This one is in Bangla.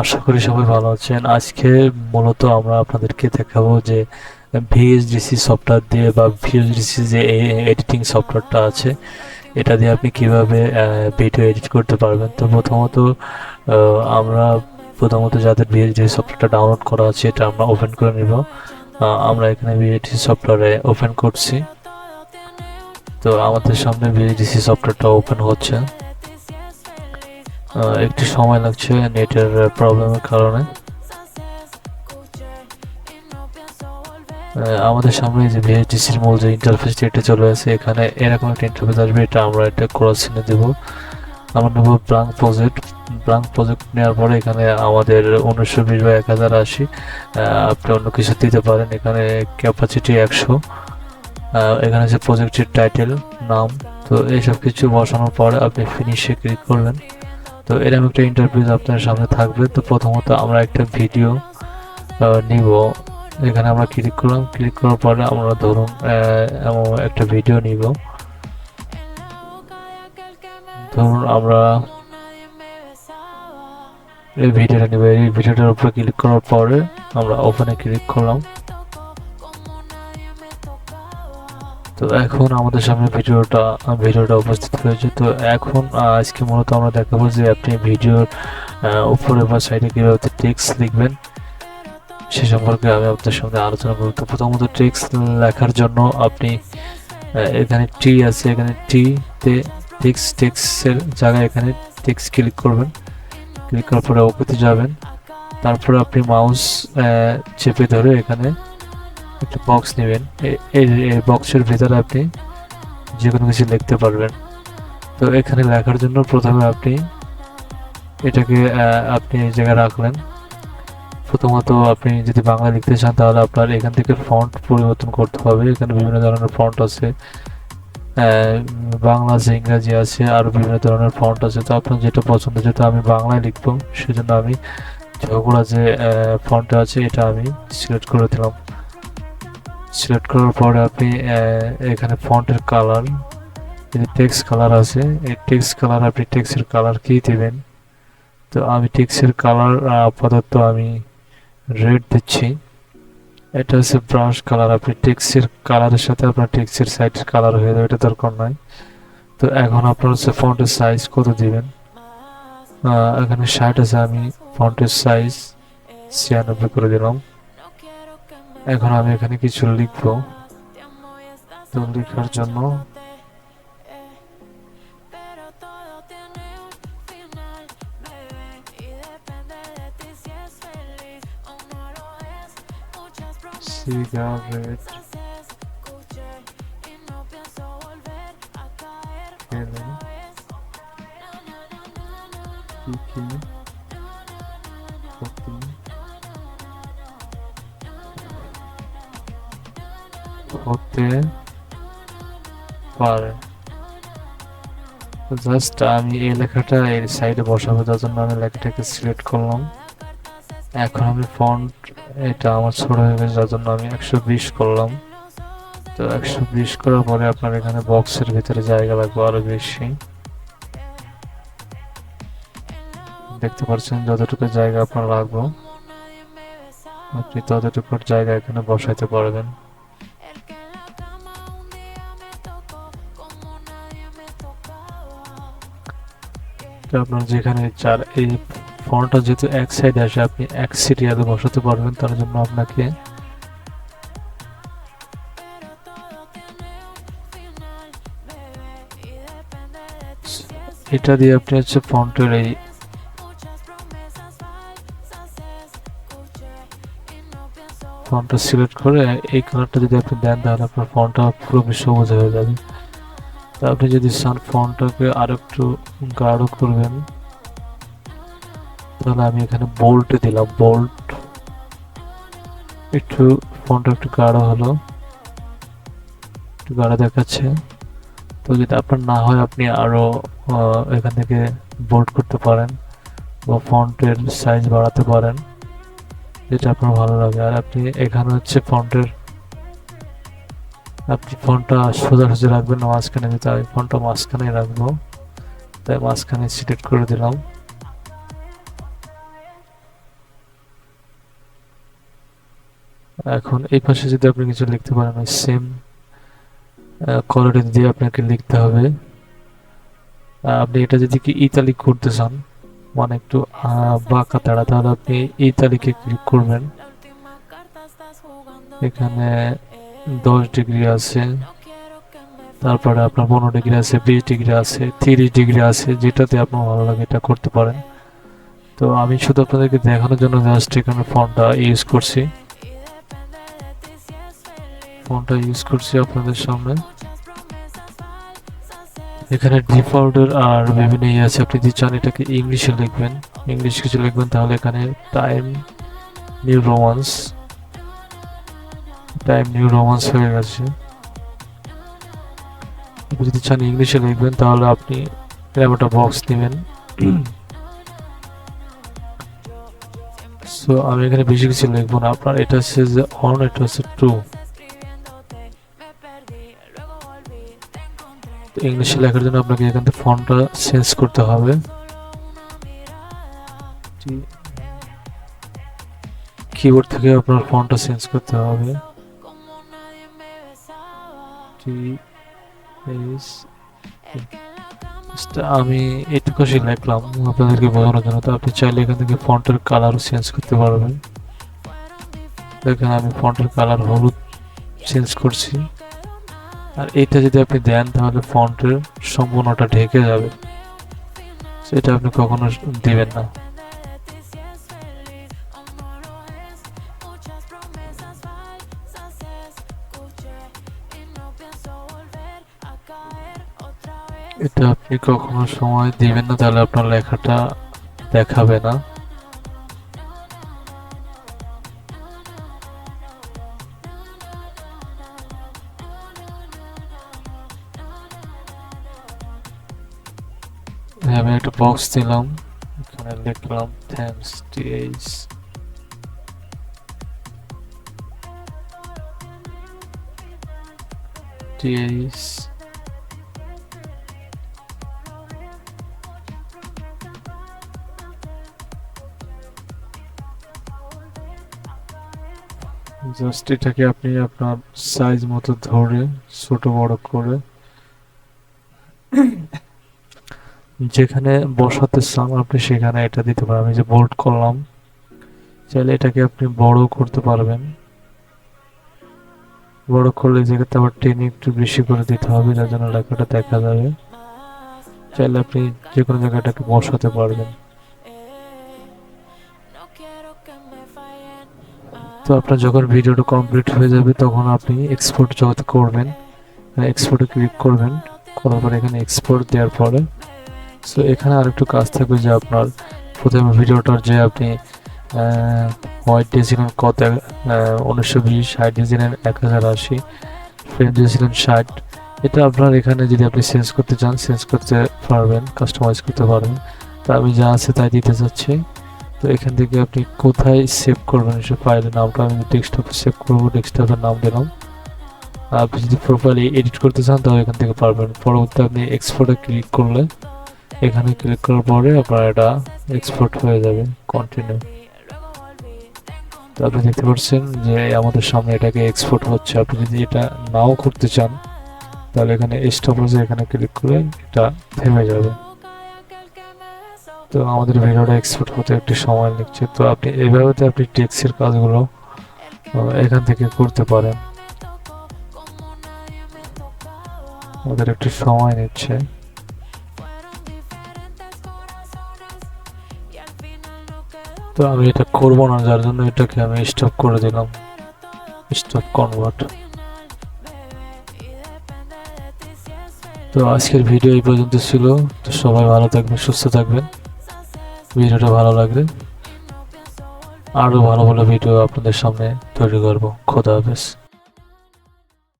আশা করি সবাই ভালো আছেন। আজকে মূলত আমরা আপনাদেরকে দেখাবো যে ভিএসডিসি সফটওয়্যার দিয়ে বা ভিএসডিসি যে এডিটিং সফটওয়্যারটা আছে, এটা দিয়ে আপনি কীভাবে ভিডিও এডিট করতে পারবেন। তো প্রথমত আমরা প্রথমত যাদের ভিএসডিসি সফটওয়্যারটা ডাউনলোড করা আছে, এটা আমরা ওপেন করে নিব। আমরা এখানে ভিএসডিসি সফটওয়্যারে ওপেন করছি। তো আমাদের সামনে ভিএসডিসি সফটওয়্যারটা ওপেন হচ্ছে। একটু সময় লাগছে নেটের প্রবলেমের কারণে। আমাদের সামনে যে ভিএসডিসির মূল যে ইন্টারফেসটি এটা চলে আসে, এখানে এরকম একটা ইন্টারফেস আসবে, এটা আমরা এটা ক্রস চিহ্ন দেব। আমরা নেব ব্লাঙ্ক প্রজেক্ট ব্লাঙ্ক প্রজেক্ট নেওয়ার পরে এখানে আমাদের উনিশশো বিশ বা এক হাজার আশি আপনি অন্য কিছু দিতে পারেন। এখানে ক্যাপাসিটি একশো। এখানে যে প্রজেক্টের টাইটেল নাম, তো এইসব কিছু বসানোর পরে আপনি ফিনিশে ক্লিক করবেন। তো এরকম একটা ইন্টারভিউ আপনার সামনে থাকবে। তো প্রথমত আমরা একটা ভিডিও নিব। এখানে আমরা ক্লিক করলাম। ক্লিক করার পরে আমরা ধরুন একটা ভিডিও নিব। ধরুন আমরা এই ভিডিওটা নিব। এই ভিডিওটার উপরে ক্লিক করার পরে আমরা ওপেনে ক্লিক করলাম। তো এখন আমাদের সামনে ভিডিওটা ভিডিওটা উপস্থিত হয়েছে। তো এখন আজকে মূলত আমরা দেখাবো যে আপনি ভিডিওর উপরে বা সাইডে কীভাবে টেক্সট লিখবেন, সে সম্পর্কে আমি আপনাদের সঙ্গে আলোচনা করব। তো প্রথমত টেক্সট লেখার জন্য আপনি এখানে টি আছে, এখানে টি তে টেক্সট টেক্সটের জায়গায় এখানে টেক্সট ক্লিক করবেন। ক্লিক করার পরে ওপেতে যাবেন। তারপরে আপনি মাউস চেপে ধরে এখানে একটা বক্স নেবেন। এই বক্সের ভিতরে আপনি যে কোনো কিছু লিখতে পারবেন। তো এখানে লেখার জন্য প্রথমে আপনি এটাকে আপনি এই জায়গায় রাখলেন। প্রথমত আপনি যদি বাংলা লিখতে চান, তাহলে আপনার এখান থেকে ফন্ট পরিবর্তন করতে হবে। এখানে বিভিন্ন ধরনের ফন্ট আছে। বাংলা আছে, ইংরাজি আছে আরও বিভিন্ন ধরনের ফন্ট আছে। তো আপনার যেটা পছন্দ, যেটা আমি বাংলায় লিখব, সেজন্য আমি ঝগড়া যে ফন্টটা আছে, এটা আমি সিলেক্ট করে দিলাম। সিলেক্ট করার পরে আপনি এখানে ফন্টের কালার যদি টেক্সট কালার আছে। এই টেক্সট কালার আপনি টেক্সের কালার কী দেবেন? তো আমি টেক্সের কালার আপাতত আমি রেড দিচ্ছি। এটা হচ্ছে ব্রাশ কালার আপনি টেক্সের কালারের সাথে আপনার টেক্সের সাইডের কালার হয়ে যাবে, এটা দরকার নয় তো এখন আপনার হচ্ছে ফন্টের সাইজ কত দিবেন? এখানে ষাট আছে, আমি ফন্টের সাইজ ছিয়ানব্বই করে দিলাম। এখন আমি এখানে কিছু লিখব। তো লেখার জন্য। সিগারেট হতে পারে। জাস্ট আমি এই লেখাটা এই সাইডে বসাবো, যার জন্য আমি লেখাটাকে সিলেক্ট করলাম। এখন আমি ফন্ট এটা আমার ছোট হয়ে গেছে, যার জন্য আমি একশো বিশ করলাম। তো একশো বিশ করার পরে আপনার এখানে বক্সের ভিতরে জায়গা লাগবে আরও বেশি। দেখতে পাচ্ছেন যতটুকু জায়গা আপনার লাগবে। আপনি ততটুকুর জায়গা এখানে বসাইতে পারবেন। তো আপনার যেখানে চার এই ফোনটা যেহেতু এক সাইডে আসে, আপনি এক সিরিয়ালে বসাতে পারবেন, তার জন্য আপনাকে এটা দিয়ে আপনি হচ্ছে ফন্টের এই ফন্টটা সিলেক্ট করে এই কালারটা যদি আপনি দেন, তাহলে আপনার ফন্টটা পুরোপুরি সবুজ হয়ে যাবে। আপনি যদি চান ফন্টটাকে আর একটু গাঢ় করবেন তাহলে আমি এখানে বোল্ট দিলাম বোল্ট একটু ফন্টটা একটু গাঢ় হলো একটু গাঢ় দেখাচ্ছে। তো যদি আপনার না হয় আপনি আরও আহ, এখান থেকে বোল্ড করতে পারেন বা ফন্টের সাইজ বাড়াতে পারেন যেটা আপনার ভালো লাগে। আর আপনি এখানে হচ্ছে ফন্টের আপনি ফোনটা সোজাসুজি রাখবেন না মাঝখানে দিতে আমি ফোনটা মাঝখানে রাখব। তাই মাঝখানে সিলেক্ট করে দিলাম। এখন এই পাশে যদি আপনি কিছু লিখতে পারেন, ওই সেম কোয়ালিটি দিয়ে আপনাকে লিখতে হবে। আপনি এটা যদি কি ইতালি করতে চান মানে একটু বাঁকা তাড়া, তাহলে আপনি ইতালিকে ক্লিক করবেন। এখানে দশ ডিগ্রি আছে, তারপরে আপনার পনেরো ডিগ্রি আছে, বিশ ডিগ্রি আছে, তিরিশ ডিগ্রি আছে, যেটাতে আপনার ভালো লাগে এটা করতে পারেন। তো আমি শুধু আপনাদেরকে দেখানোর জন্য জাস্ট এখানে ফোনটা ইউজ করছি। ফোনটা ইউজ করছি আপনাদের সামনে। এখানে ডিফল্টের আর বিভিন্ন ইয়ে আছে, আপনি যদি চান এটাকে ইংলিশে লিখবেন। ইংলিশ কিছু লিখবেন, তাহলে এখানে time new romance time new romance হয়ে গেছে। যদি চান ইংলিশে লিখবেন, তাহলে আপনি এরকম একটা বক্স নেবেন সো আমি এখানে বেশি কিছু লিখব না। আপনার এটা হচ্ছে যে অন এটা হচ্ছে টু ইংলিশে লেখার জন্য আপনাকে এখান থেকে ফন্টটা চেঞ্জ করতে হবে। কিবোর্ড থেকে আপনার ফন্টটা চেঞ্জ করতে হবে। আমি এটুকু লিখলাম। আপনাদেরকে বোঝানোর জন্য। তো আপনি চাইলে এখান থেকে ফন্টের কালারও চেঞ্জ করতে পারবেন। দেখেন আমি ফন্টের কালার হলুদ চেঞ্জ করছি। আর এইটা যদি আপনি দেন, তাহলে ফন্টের সম্পূর্ণটা ঢেকে যাবে। সেটা আপনি কখনো দেবেন না। এটা আপনি কখনো সময় দিবেন না তাহলে আপনার লেখাটা দেখাবে না। হ্যাঁ, আমি একটা বক্স দিলাম এখানে লিখলাম থ্যাংকস টিএইচ টিএইচ জাস্ট এটাকে আপনি আপনার সাইজ মতো ধরে, ছোট বড় করে যেখানে বসাতে চান আপনি সেখানে এটা দিতে পারেন। আমি যে বোল্ড করলাম, চাইলে এটাকে আপনি বড় করতে পারবেন। বড় করলে জায়গাতে আবার টেনে একটু বেশি করে দিতে হবে, যার জন্য লেখাটা দেখা যাবে। চাইলে আপনি যে কোনো জায়গাটাকে বসাতে পারবেন। তো আপনার যখন ভিডিওটা কমপ্লিট হয়ে যাবে, তখন আপনি এক্সপোর্ট যত করবেন এক্সপোর্টে ক্লিক করবেন, করার পরে এখানে এক্সপোর্ট দেওয়ার পরে সো এখানে আরেকটু কাজ থাকবে যে আপনার প্রথমে ভিডিওটার যে আপনি হোয়াইট দিয়েছিলেন কত উনিশশো বিশ হাইট দিয়েছিলেন এক হাজার আশি ফ্রেম দিয়েছিলেন ষাট, এটা আপনার এখানে যদি আপনি চেঞ্জ করতে চান চেঞ্জ করতে পারবেন কাস্টমাইজ করতে পারবেন। তা আমি যা আছে তাই দিতে চাচ্ছি। তো এখান থেকে আপনি কোথায় সেভ করবেন সে ফাইলের নামটা আমি ডেস্কটপে সেভ করব ডেস্কটপের নাম দিলাম। আপনি যদি প্রোফাইলে এডিট করতে চান, তাহলে এখান থেকে পারবেন। পরবর্তী আপনি এক্সপোর্টে ক্লিক করলে, এখানে ক্লিক করার পরে আপনার এটা এক্সপোর্ট হয়ে যাবে কন্টিনিউ তো আপনি দেখতে পাচ্ছেন যে আমাদের সামনে এটাকে এক্সপোর্ট হচ্ছে। আপনি যদি এটা নাও করতে চান, তাহলে এখানে স্টপেজে এখানে ক্লিক করে এটা থেমে যাবে। তো আমাদের ভিডিওটা এক্সপোর্ট হতে একটু সময় নিচ্ছে তো আপনি এইভাবে আপনি টেক্সের কাজগুলো এখান থেকে করতে পারেন। আমাদের একটু সময় নিচ্ছে। তো আমি এটা করব না, যার জন্য এটাকে আমি স্টপ করে দিলাম। স্টপ কনভার্ট তো আজকের ভিডিও এই পর্যন্ত ছিল। তো সবাই ভালো থাকবেন, সুস্থ থাকবেন। ভিডিওটা ভালো লাগলে আরও ভালো ভালো ভিডিও আপনাদের সামনে তৈরি করব। খোদা হাফেজ।